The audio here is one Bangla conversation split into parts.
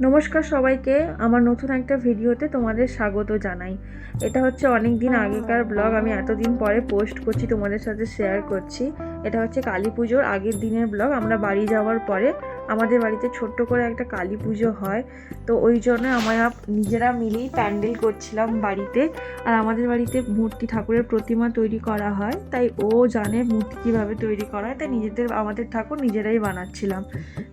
নমস্কার সবাইকে, আমার নতুন একটা ভিডিওতে তোমাদের স্বাগত জানাই। এটা হচ্ছে অনেক দিন আগেকার ব্লগ, আমি এতদিন পরে পোস্ট করছি, তোমাদের সাথে শেয়ার করছি। এটা হচ্ছে কালী পুজোর আগের দিনের ব্লগ, আমরা বাড়ি যাওয়ার পরে আমাদের বাড়িতে ছোট্ট করে একটা কালী পুজো হয়, তো ওই জন্য আমরা নিজেরা মিলেই প্যান্ডেল করছিলাম বাড়িতে। আর আমাদের বাড়িতে মূর্তি ঠাকুরের প্রতিমা তৈরি করা হয়, তাই ও জানে মূর্তি কীভাবে তৈরি করা হয়, তাই নিজেদের, আমাদের ঠাকুর নিজেরাই বানাচ্ছিলাম।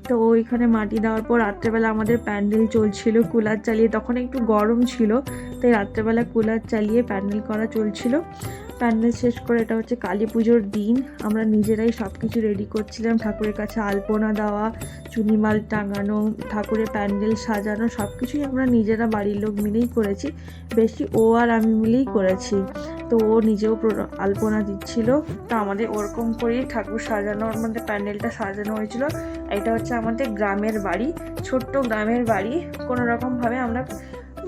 তো ওইখানে মাটি দেওয়ার পর রাত্রেবেলা আমাদের প্যান্ডেল চলছিল কুলার চালিয়ে, তখন একটু গরম ছিল, তাই রাত্রেবেলা কুলার চালিয়ে প্যান্ডেল করা চলছিল। প্যান্ডেল শেষ করে এটা হচ্ছে কালী পুজোর দিন। আমরা নিজেরাই সব কিছু রেডি করছিলাম, ঠাকুরের কাছে আলপনা দেওয়া চুনিমাল টাঙানো, ঠাকুরের প্যান্ডেল সাজানো সব কিছুই আমরা নিজেরা বাড়ির লোক মিলেই করেছি। বেশি ও আর আমি মিলেই করেছি। তো ও নিজেও আলপনা দিচ্ছিল। তো আমাদের ওরকম করেই ঠাকুর সাজানোর মধ্যে প্যান্ডেলটা সাজানো হয়েছিল। এটা হচ্ছে আমাদের গ্রামের বাড়ি, ছোট্ট গ্রামের বাড়ি। কোনো রকমভাবে আমরা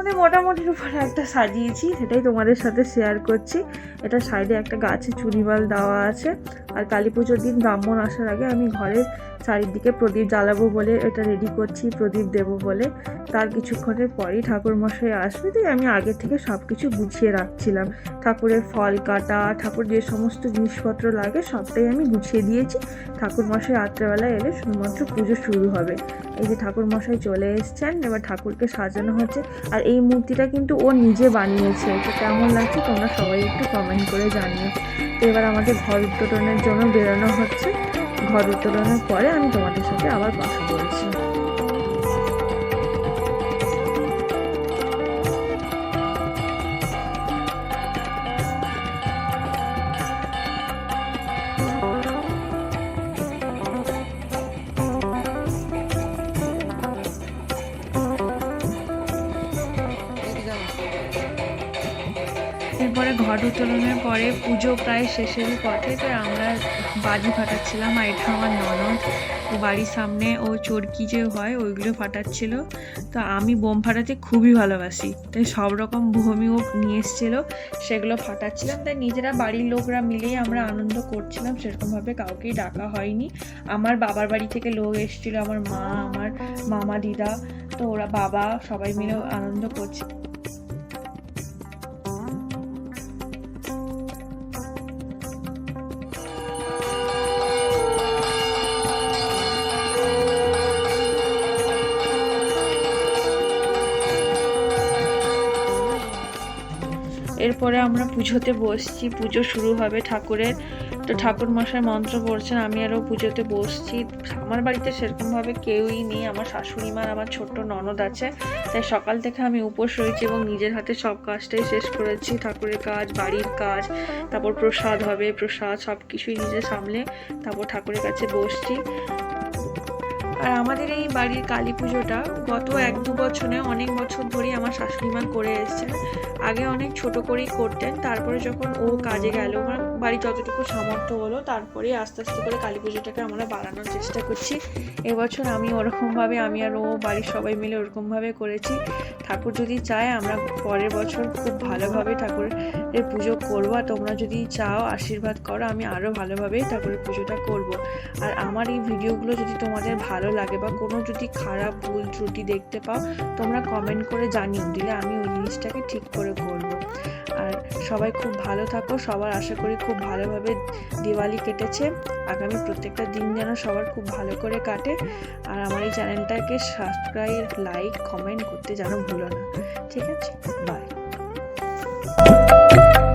মানে মোটামুটির উপর একটা সাজিয়েছি, সেটাই তোমাদের সাথে শেয়ার করছি। এটা সাইডে একটা গাছে চুনিবাল দেওয়া আছে। আর কালী পুজোর দিন ব্রাহ্মণ আসার আগে আমি ঘরের চারিদিকে প্রদীপ জ্বালাবো বলে এটা রেডি করছি, প্রদীপ দেব বলে। তার কিছুক্ষণের পরেই ঠাকুরমশাই আসবে, তাই আমি আগে থেকে সব কিছু গুছিয়ে রাখছিলাম। ঠাকুরের ফল কাটা, ঠাকুর যে সমস্ত জিনিসপত্র লাগে সবটাই আমি গুছিয়ে দিয়েছি। ঠাকুর মশাই রাত্রেবেলা এলে শুধুমাত্র পুজো শুরু হবে। এই যে ঠাকুর মশাই চলে এসছেন, এবার ঠাকুরকে সাজানো হচ্ছে। আর এই মূর্তিটা কিন্তু ও নিজে বানিয়েছে। তো কেমন লাগছে তোমরা সবাই একটু কমেন্ট করে জানিও। তো এবার আমাদের ঘর উত্তোলনের জন্য বেরোনো হচ্ছে। ঘর উত্তোলনের পরে আমি তোমাদের সাথে আবার কথা বলছি। এরপরে ঘট উত্তোলনের পরে পুজো প্রায় শেষেরই পথে, তো আমরা বাজি ফাটাচ্ছিলাম আর এটা আমার ননদ বাড়ির সামনে ও চরকি যে হয়, ওইগুলো ফাটাচ্ছিল। তো আমি বোম ফাটাতে খুবই ভালোবাসি। তাই সব রকম ভূমি ও নিয়ে এসেছিল, সেগুলো ফাটাচ্ছিলাম। তাই নিজেরা বাড়ির লোকরা মিলেই আমরা আনন্দ করছিলাম। সেরকমভাবে কাউকেই ডাকা হয়নি। আমার বাবার বাড়ি থেকে লোক এসেছিল, আমার মা, আমার মামা, দিদা, তো ওরা বাবা সবাই মিলে আনন্দ করছে। এরপরে আমরা পুজোতে বসছি, পুজো শুরু হবে ঠাকুরের। তো ঠাকুর মশাই মন্ত্র পড়ছেন, আমি আরও পুজোতে বসছি। আমার বাড়িতে সেরকমভাবে কেউই নেই, আমার শাশুড়ি মার আমার ছোট্ট ননদ আছে। তাই সকাল থেকে আমি উপোস রয়েছি এবং নিজের হাতে সব কাজটাই শেষ করেছি। ঠাকুরের কাজ, বাড়ির কাজ, তারপর প্রসাদ হবে, প্রসাদ সব কিছুই নিজে সামলে তারপর ঠাকুরের কাছে বসছি। আর আমাদের এই বাড়ির কালী পুজোটা গত এক দু বছরে, অনেক বছর ধরেই আমার শাশুড়িমা করে এসেছেন। আগে অনেক ছোট করেই করতেন, তারপরে যখন ও কাজে গেল, আমার বাড়ির যতটুকু সামর্থ্য হলো, তারপরে আস্তে আস্তে করে কালী পুজোটাকে আমরা বাড়ানোর চেষ্টা করছি। এবছর আমি ওরকমভাবে, আমি আর ও বাড়ির সবাই মিলে ওরকমভাবে করেছি। ঠাকুর যদি চায়, আমরা পরের বছর খুব ভালোভাবে ঠাকুরের পুজো করব, আর তোমরা যদি চাও আশীর্বাদ করো, আমি আরও ভালোভাবে ঠাকুরের পুজোটা করব। আর আমার এই ভিডিওগুলো যদি তোমাদের ভালো লাগে বা কোনো যদি খারাপ ভুল ত্রুটি দেখতে পাও, তোমরা কমেন্ট করে জানিও, দিলে আমি ওই জিনিসটাকে ঠিক করে করব। আর সবাই খুব ভালো থাকো, সবার আশা করি খুব ভালোভাবে দিওয়ালি কেটেছে। আগামী প্রত্যেকটা দিন যেন সবার খুব ভালো করে কাটে। আর আমার এই চ্যানেলটাকে সাবস্ক্রাইব লাইক কমেন্ট করতে যেন ভুলো না। ঠিক আছে? By thank you